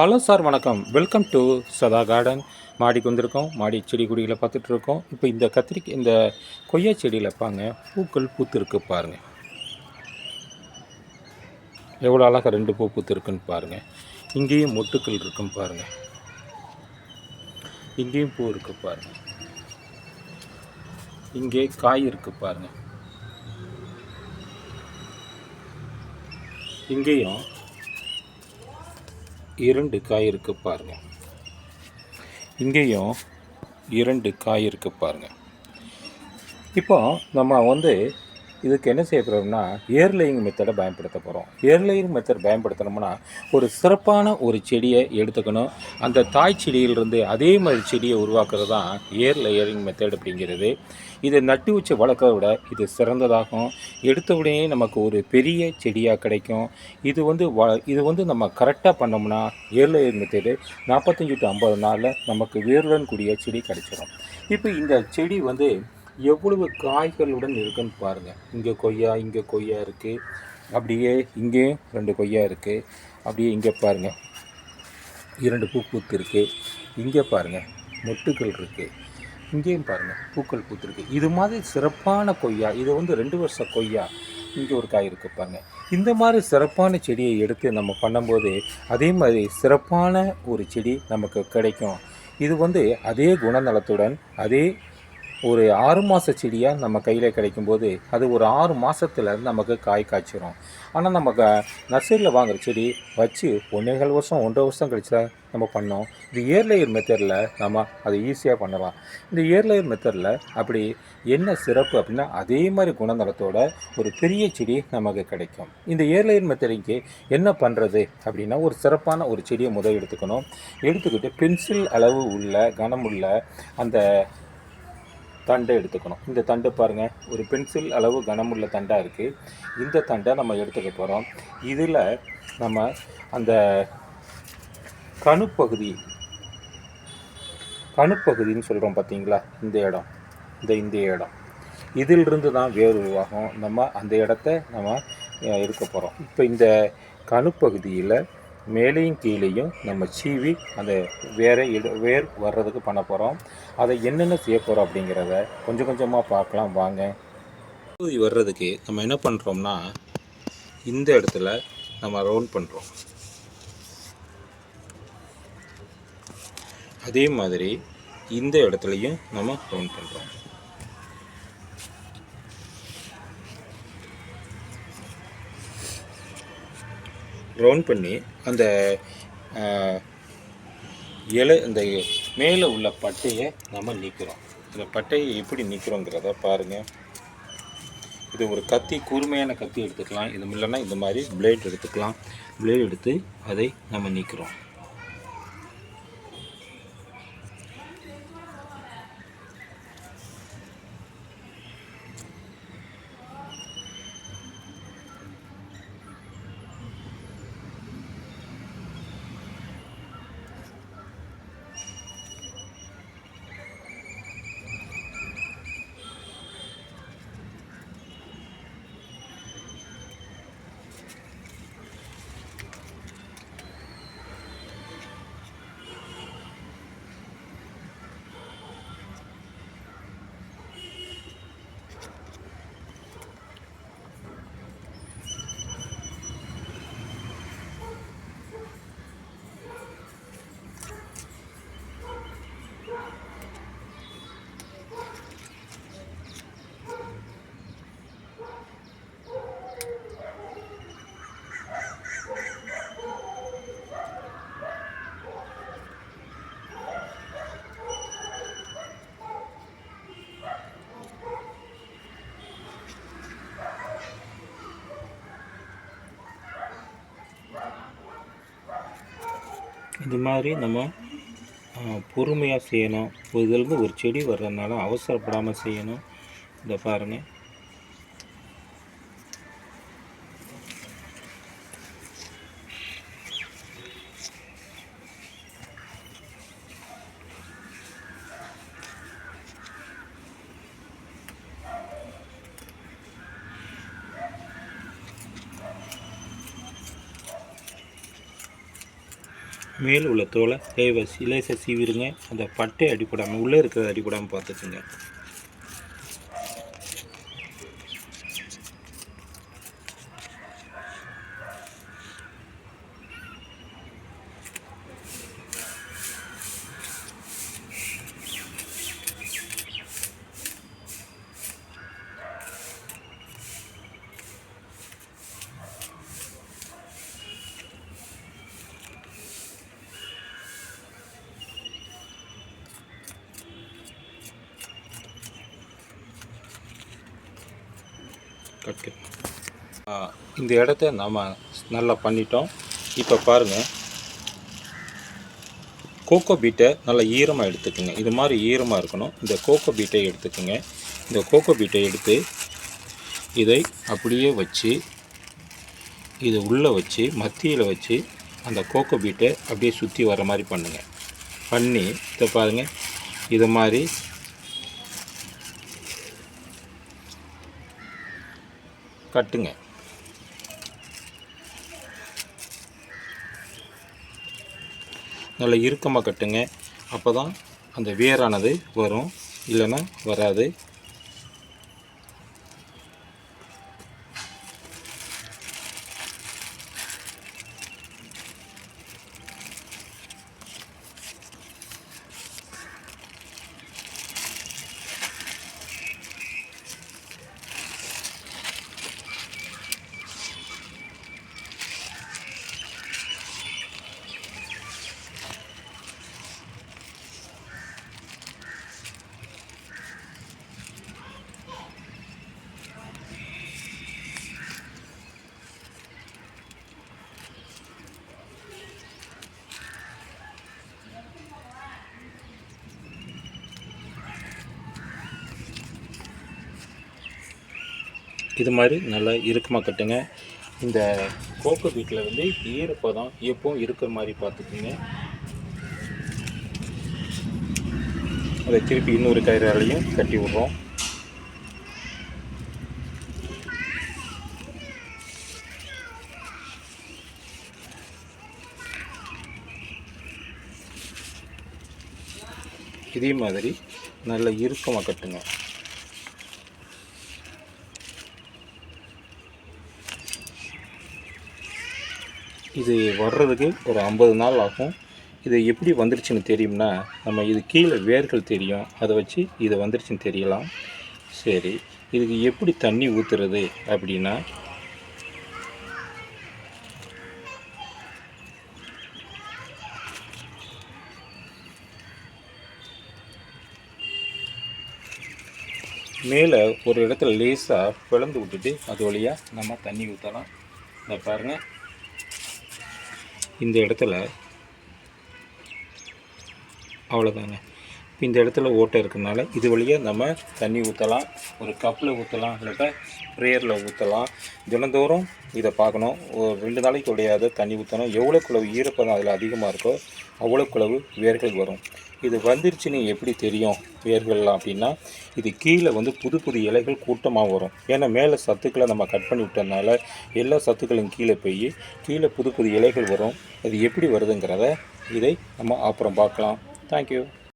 Hello sir வணக்கம். Welcome to Sadha garden மாடிக்கு வந்திருக்கோம். மாடி செடி கொடிகளை பார்த்துட்டு இருக்கோம் இப்போ இந்த கத்திரிக்காய் இந்த கொய்யா செடியில் பாருங்க. பூக்கள் பூத்திருக்கு பாருங்க. எவ்வளோ அழகாக ரெண்டு பூ பூத்திருக்குன்னு பாருங்க. இங்கேயும் மொட்டுக்கள் இருக்குன்னு பாருங்க. இங்கேயும் பூ இருக்கு பாருங்க. இங்கே காய் இருக்கு பாருங்க. இங்கேயும் இரண்டு காய் இருக்கு பாருங்க. இங்கேயும் இரண்டு காய் இருக்கு பாருங்க. இப்போ நம்ம வந்து இதுக்கு என்ன செய்ய போகிறோம்னா ஏர்லைங் மெத்தடை பயன்படுத்த போகிறோம் ஏர்லைங் மெத்தட் பயன்படுத்தினோம்னா ஒரு சிறப்பான ஒரு செடியை எடுத்துக்கணும். அந்த தாய் செடியிலிருந்து அதே மாதிரி செடியை உருவாக்குறது தான் ஏர் லேயரிங் மெத்தட் அப்படிங்கிறது. இதை நட்டு வச்சு வளர்க்குறத விட இது சிறந்ததாகும். எடுத்த உடனே நமக்கு ஒரு பெரிய செடியாக கிடைக்கும். இது வந்து வ இது வந்து நம்ம கரெக்டாக பண்ணோம்னா ஏர் லேயர் மெத்தடு நாற்பத்தஞ்சு டு ஐம்பது நாளில் நமக்கு வேர்லன் கூடிய செடி கிடைச்சிடும் இப்போ இந்த செடி வந்து எவ்வளவு காய்களுடன் இருக்குன்னு பாருங்கள் இங்கே கொய்யா இங்கே கொய்யா இருக்குது அப்படியே இங்கேயும் ரெண்டு கொய்யா இருக்குது அப்படியே இங்கே பாருங்கள் இரண்டு பூ பூத்து இருக்குது இங்கே பாருங்கள் மொட்டுக்கள் இருக்குது இங்கேயும் பாருங்கள் பூக்கள் பூத்துருக்கு இது மாதிரி சிறப்பான கொய்யா. இது வந்து ரெண்டு வருஷ கொய்யா. இங்கே ஒரு காய் இருக்குது பாருங்கள் இந்த மாதிரி சிறப்பான செடியை எடுத்து நம்ம பண்ணும்போது அதே மாதிரி சிறப்பான ஒரு செடி நமக்கு கிடைக்கும். இது வந்து அதே குணநலத்துடன் அதே ஒரு ஆறு மாத செடியாக நம்ம கையில் கிடைக்கும்போது அது ஒரு ஆறு மாதத்துல நமக்கு காய் காய்ச்சிரும். ஆனால் நம்ம க நர்சரியில் வாங்குற செடி வச்சு ஒன்றேகால் வருஷம் ஒன்றரை வருஷம் கழிச்சா நம்ம பண்ணோம். இது ஏர்லேயர் மெத்தடில் நம்ம அதை ஈஸியாக பண்ணலாம். இந்த ஏர்லேயர் மெத்தடில் அப்படி என்ன சிறப்பு அப்படின்னா அதே மாதிரி குணநலத்தோட ஒரு பெரிய செடி நமக்கு கிடைக்கும். இந்த ஏர்லேயர் மெத்தடிக்கு என்ன பண்ணுறது அப்படின்னா ஒரு சிறப்பான ஒரு செடியை முதல் எடுத்துக்கணும். எடுத்துக்கிட்டு பென்சில் அளவு உள்ள கனமுள்ள அந்த தண்டை எடுத்துக்கணும். இந்த தண்டு பாருங்கள் ஒரு பென்சில் அளவு கனமுள்ள தண்டாக இருக்குது இந்த தண்டை நம்ம எடுத்துக்க போகிறோம் இதில் நம்ம அந்த கணுப்பகுதி கணுப்பகுதின்னு சொல்கிறோம் பார்த்தீங்களா இந்த இடம். இந்த இந்த இடம். இதிலிருந்து தான் வேர் உருவாகும் நம்ம அந்த இடத்த நம்ம இருக்க போகிறோம் இப்போ இந்த கணுப்பகுதியில் மேலேயும் கீழேயும் நம்ம சீவி அந்த வேரை இட வேர் வர்றதுக்கு பண்ண போகிறோம் அதை என்னென்ன செய்ய போகிறோம் அப்படிங்கிறத கொஞ்சம் கொஞ்சமாக பார்க்கலாம் வாங்க. பகுதி வர்றதுக்கு நம்ம என்ன பண்ணுறோம்னா இந்த இடத்துல நம்ம ரவுண்ட் பண்ணுறோம் அதே மாதிரி இந்த இடத்துலையும் நம்ம ரவுண்ட் பண்ணுறோம் ரவுண்ட் பண்ணி அந்த இலை இந்த மேலே உள்ள பட்டையை நம்ம நீக்கிறோம். இந்த பட்டையை எப்படி நீக்கிறோங்கிறத பாருங்கள் இது ஒரு கத்தி கூர்மையான கத்தி எடுத்துக்கலாம். இது இல்லைன்னா இந்த மாதிரி பிளேட் எடுத்துக்கலாம். பிளேட் எடுத்து அதை நம்ம நீக்கிறோம். இது மாதிரி நம்ம பொறுமையாக செய்யணும். இப்போ இதுலேருந்து ஒரு செடி வர்றதுனால அவசரப்படாமல் செய்யணும். இதை பாருங்கள் மேல் உள்ள தோலை லேவ இலேச சீவிருங்க அந்த பட்டை அடிப்படாமல் உள்ளே இருக்கிறத அடிப்படாமல் பார்த்துக்குங்க. ஓகே இந்த இடத்த நாம் நல்லா பண்ணிட்டோம். இப்போ பாருங்கள் கோகோ பீட்டை நல்லா ஈரமாக எடுத்துக்கோங்க. இது மாதிரி ஈரமாக இருக்கணும். இந்த கோகோ பீட்டை எடுத்துக்கோங்க. இந்த கோகோ பீட்டை எடுத்து இதை அப்படியே வச்சு இதை உள்ளே வச்சு மத்தியில் வச்சு அந்த கோகோ பீட்டை அப்படியே சுற்றி வர மாதிரி பண்ணுங்கள் பண்ணி இதை பாருங்கள் இது மாதிரி கட்டுங்க. நல்லா இறுக்கமாக கட்டுங்க. அப்போ தான் அந்த வேரானது வரும். இல்லைன்னா வராது. இது மாதிரி நல்லா இறுக்கமாக கட்டுங்க. இந்த கோக்கு வீட்டில் வந்து ஈரப்பதம் எப்பவும் இருக்கிற மாதிரி பார்த்துக்குங்க அதை திருப்பி இன்னொரு கயிறாலையும் கட்டி விட்றோம். இதே மாதிரி நல்ல இறுக்கமாக கட்டுங்க. இது வர்றதுக்கு ஒரு ஐம்பது நாள் ஆகும். இது எப்படி வந்துருச்சுன்னு தெரியும்னா நம்ம இது கீழே வேர்கள் தெரியும். அதை வச்சு இது வந்துருச்சுன்னு தெரியலாம். சரி இதுக்கு எப்படி தண்ணி ஊற்றுறது அப்படின்னா மேலே ஒரு இடத்துல லேசாக பிளந்து விட்டுட்டு அது வழியாக நம்ம தண்ணி ஊற்றலாம் இந்த பாருங்கள் இந்த இடத்துல. அவ்வளோதாங்க இப்போ இந்த இடத்துல ஓட்டை இருக்கிறனால இது வழியாக நம்ம தண்ணி ஊற்றலாம் ஒரு கப்பில் ஊற்றலாம் இல்லாட்டா ப்ரேயரில் ஊற்றலாம் தினந்தோறும் இதை பார்க்கணும். ஒரு ரெண்டு நாளைக்கு உடையாத தண்ணி ஊற்றணும் எவ்வளோ குளவு ஈரப்பதம் அதில் அதிகமாக இருக்கோ அவ்வளோக்குளவு வேர்கள் வரும். இது வந்துருச்சுன்னு எப்படி தெரியும் வேர்கள்லாம் அப்படின்னா இது கீழே வந்து புது புது இலைகள் கூட்டமாக வரும். ஏன்னா மேலே சத்துக்களை நம்ம கட் பண்ணி விட்டதுனால எல்லா சத்துக்களும் கீழே போய் கீழே புது புது இலைகள் வரும். அது எப்படி வருதுங்கிறத இதை நம்ம அப்புறம் பார்க்கலாம். தேங்க்யூ